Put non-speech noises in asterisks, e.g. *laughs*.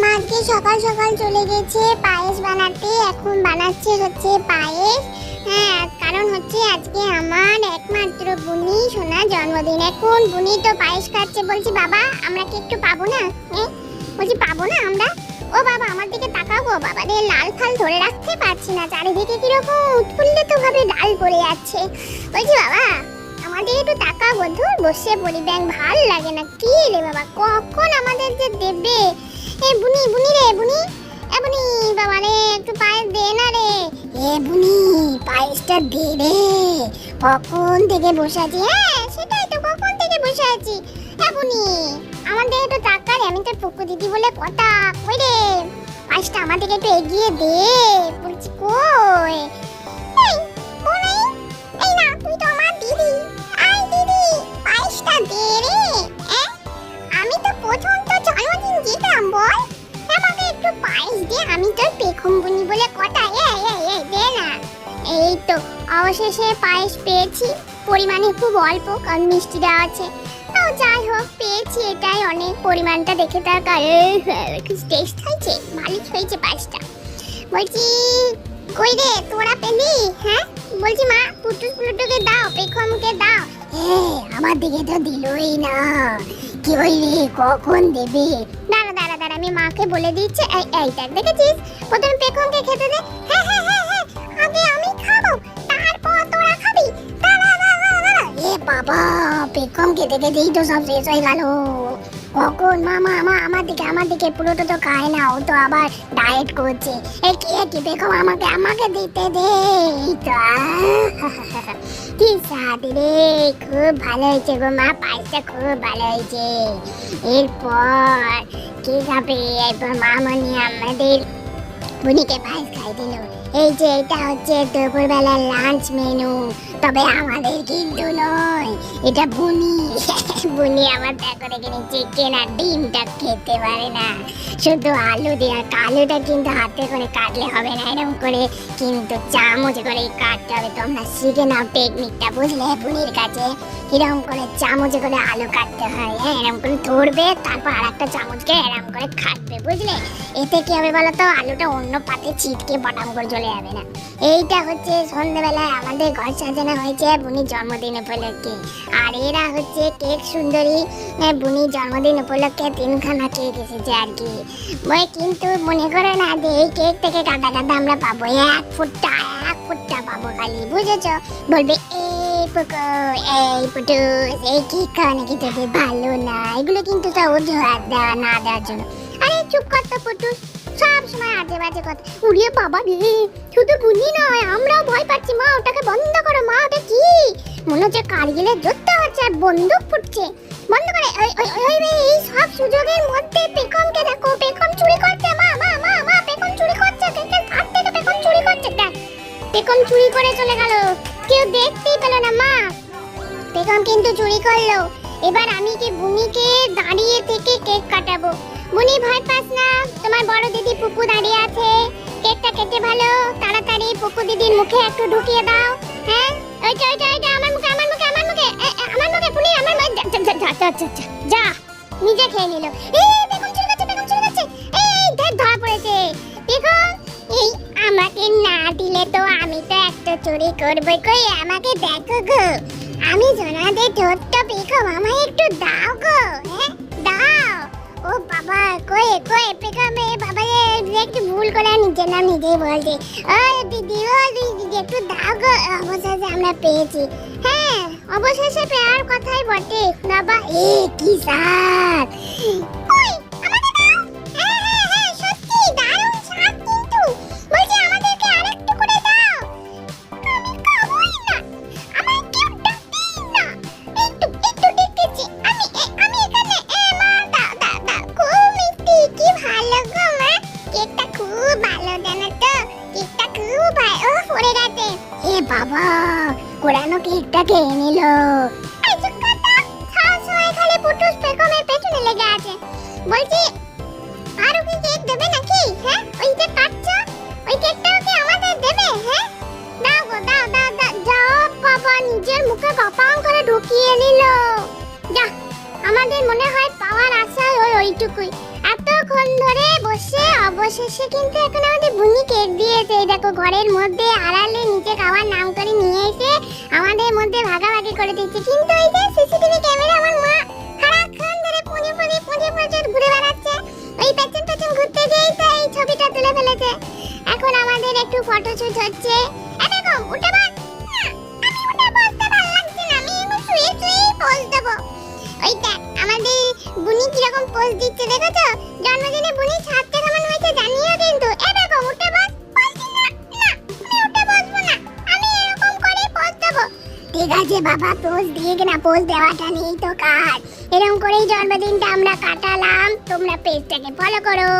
মা আজকে সকাল সকাল চলে গেছে পায়েস বানাতে, এখন বানাচ্ছে হচ্ছে পায়েস। হ্যাঁ কারণ হচ্ছে আজকে আমার একমাত্র বুনি, সোনা জন্মদিন। এখন বুনি তো পায়েস খাচ্ছে, বলছি, বাবা, আমরা কি একটু পাবো না? হ্যাঁ বলছি, পাবো না আমরা? ও বাবা, আমার দিকে তাকাও গো, বাবা রে লাল ফাল ধরে রাখতে পারছি না, চারিদিকে কীরকম উৎফুল্লিত ভাবে লাল পড়ে যাচ্ছে বলছি, বাবা আমাদের একটু টাকা বন্ধু বসে পড়ি ব্যাংক ভালো লাগে না, কি রে বাবা, কখন আমাদের যে দেবে? এ বুনি বুনি রে, বুনি। এ বুনি, বাবা রে, একটু পায়েস দে না রে। এ বুনি, পায়েসটা দে রে। কখন থেকে বসে আছি? হ্যাঁ সেটাই তো, কখন থেকে বসে আছি? এ বুনি আমাদের একটু টাকা রে আমি তো পুকু দিদি বলে কথা কই রে? পায়েসটা আমাদেরকে একটু এগিয়ে দে, বলছি কই? এই বুনি এই না, তুই তো এই তো, অবশেষে পায়েস পেয়েছি। পরিমাণে খুব অল্প, কারণ মিষ্টি দেওয়া আছে। তাও যাই হোক, পেয়েছি এটাই অনেক পরিমাণটা দেখে তার টেস্ট হয়েছে? ভালোই হয়েছে পায়েসটা। বলছি, কই রে, তোরা পেলি? হ্যাঁ? বলছি, মা, পুটুস পুটুকে দাও পেখমকে দাও। আমার দিকে তো দিলই না। কি হইলি কখন দেবে? দাঁড়া দাঁড়া দাঁড়া, আমি মাকে বলে দিচ্ছি। এই এই দেখ, দেখেছিস? প্রথমে পেখমকে খেতে দে। হ্যাঁ হ্যাঁ। মামা, মা, আমার দিকে আমার দিকে, পুরোটা তো খায় না, ও তো আবার ডায়েট করছে। কি আমাকে আমাকে দিতে খুব ভালো হয়েছে গো মা খুব ভালো হয়েছে। এরপর কি খাবে? এরপর মামনি আমাদের বুনিকে খাই দিল। এই যে এটা হচ্ছে দুপুরবেলার লাঞ্চ মেনু তবে আমাদের কিন্তু নয়। এটা বুনি। *laughs* বুনি আমার চিকেন আর ডিমটা খেতে পারে না। শুধু আলু দিয়ে কিন্তু হাতে করে কাটলে হবে না। এরকম করে কিন্তু চামচ করে কাটতে হবে। তোমরা শিখে নাও টেকনিকটা বুঝলে বুনির কাছে? এরকম করে চামচে করে আলু কাটতে হয়। হ্যাঁ এরকম করে ধরবে, তারপর আর একটা চামচকে এরকম করে কাটবে বুঝলে? এতে কি হবে বলো তো? আলুটা অন্য পাতে ছিটকে বটাম করে যাবে না। এইটা হচ্ছে সন্ধ্যেবেলায় আমাদের ঘর সাজানো হয়েছে বুনির জন্মদিন উপলক্ষে। আর এরা হচ্ছে কেক সুন্দরী বুনির জন্মদিন উপলক্ষে তিনখানা কেক এসেছে আর কি। ওই কিন্তু মনে করো না যে এই কেক থেকে গাদা গাদা আমরা পাবো, এক ফুটটা এক ফুটটা পাবো খালি, বুঝেছ? বলবে, এই পুকু, এই পুটু, এই কেক খাওয়া নাকি তোদের ভালো না? এগুলো কিন্তু সব অজুহাত দেওয়া, না দেওয়ার জন্য। আরে চুপ কর তো পুটু। সব সময় আজে বাজে কথা। উড়িয়ে বাবা রে, শুধু বুনি নয়, আমরাও ভয় পাচ্ছি। মা, ওটাকে বন্ধ করো। মা, ওটা কি? মনে হচ্ছে কারগিলের যুদ্ধ হচ্ছে আর বন্দুক ফুটছে। বন্ধ করে, ওই ওই এই সব সুযোগের মধ্যে পেখমকে দেখো। পেখম চুরি করছে, মা মা মা মা, পেখম চুরি করছে কেকের হাত থেকে পেখম চুরি করছে। দেখ, পেখম চুরি করে চলে গেল। কেউ দেখতেই পেল না, মা। পেখম কিন্তু চুরি করল। এবার আমি কি বুনিকে দাঁড়িয়ে থেকে কেক কাটাবো? বুনি ভয় পাস না। তোমার বড় দিদি পুপু দাঁড়িয়ে আছে। কেকটা কেটে ভালো তাড়াতাড়ি পুপু দিদির মুখে একটু ঢুকিয়ে দাও। হ্যাঁ? ওইটা ওইটা ওইটা আমার মুখে আমার মুখে আমার মুখে আমার মুখে বুনি আমার মুখে যা, যা, যা, যা, যা, নিজে খেয়ে নিল। এই বেগম চলে যাচ্ছে বেগম চলে যাচ্ছে এই দেখ ধরা পড়েছে। দেখো এই আমাকে না দিলে তো আমি তো একটা চুরি করব কই আমাকে দেখো গো। আমি জোনাদের ঠোঁটটা পেখম আমায় একটু দাও গো হ্যাঁ? ও বাবা, কই কই পেখমে বাবা রে একটু ভুল করে নিজের নাম নিজেই বলছে। ও, দিদি ও, দিদি, একটু দাও গো, অবশেষে আমরা পেয়েছি। হ্যাঁ অবশেষে পেয়ার কথাই বটে। বাবা, এ, কি স্বাদ। বাবা কোরানো কেকটা খেয়ে নিল। পেছনে লেগে আছে। বলছি কি কেক দেবে হ্যাঁ? ওই যে দাও যাও বাবা নিজের মুখে গপাং করে ঢুকিয়ে নিল। যা আমাদের মনে হয় পাওয়ার আশায় ওই ওইটুকুই। ধরে বসে, অবশেষে কিন্তু এখন আমাদের বুনি দিয়েছে। দেখো, ঘরের মধ্যে আড়ালে নিচে খাওয়ার নাম করে নিয়ে এসে আমাদের মধ্যে ভাগাভাগি করে দিচ্ছে। কিন্তু এই যে সিসিটিভি ক্যামেরা, আমার মা সারাক্ষণ ধরে ঘুরে বেড়াচ্ছে। ওই পেছন পেছন ঘুরতে গিয়েই তো এই ছবিটা তুলে ফেলেছে। এখন আমাদের একটু ফটোশুট হচ্ছে। এ উঠে বস। আমি উঠে বসতে ভালো লাগছে না, আমি এমন শুয়ে পোজ দেবো। ওই দেখ আমাদের বুনি কীরকম পোস্ট দিচ্ছে দেখেছ? জন্মদিনে বুনি ছাদটা কেমন হয়েছে, জানিও কিন্তু। এ দেখো উঠে বস। বলছি না আমি উঠে বসবো না। আমি এরকম করে পোস্ট ঠিক আছে বাবা পোজ দিয়ে কিনা পোজ দেওয়াটা নেই তো কাজ এরকম করেই জন্মদিনটা আমরা কাটালাম। তোমরা পেজটাকে ফলো করো।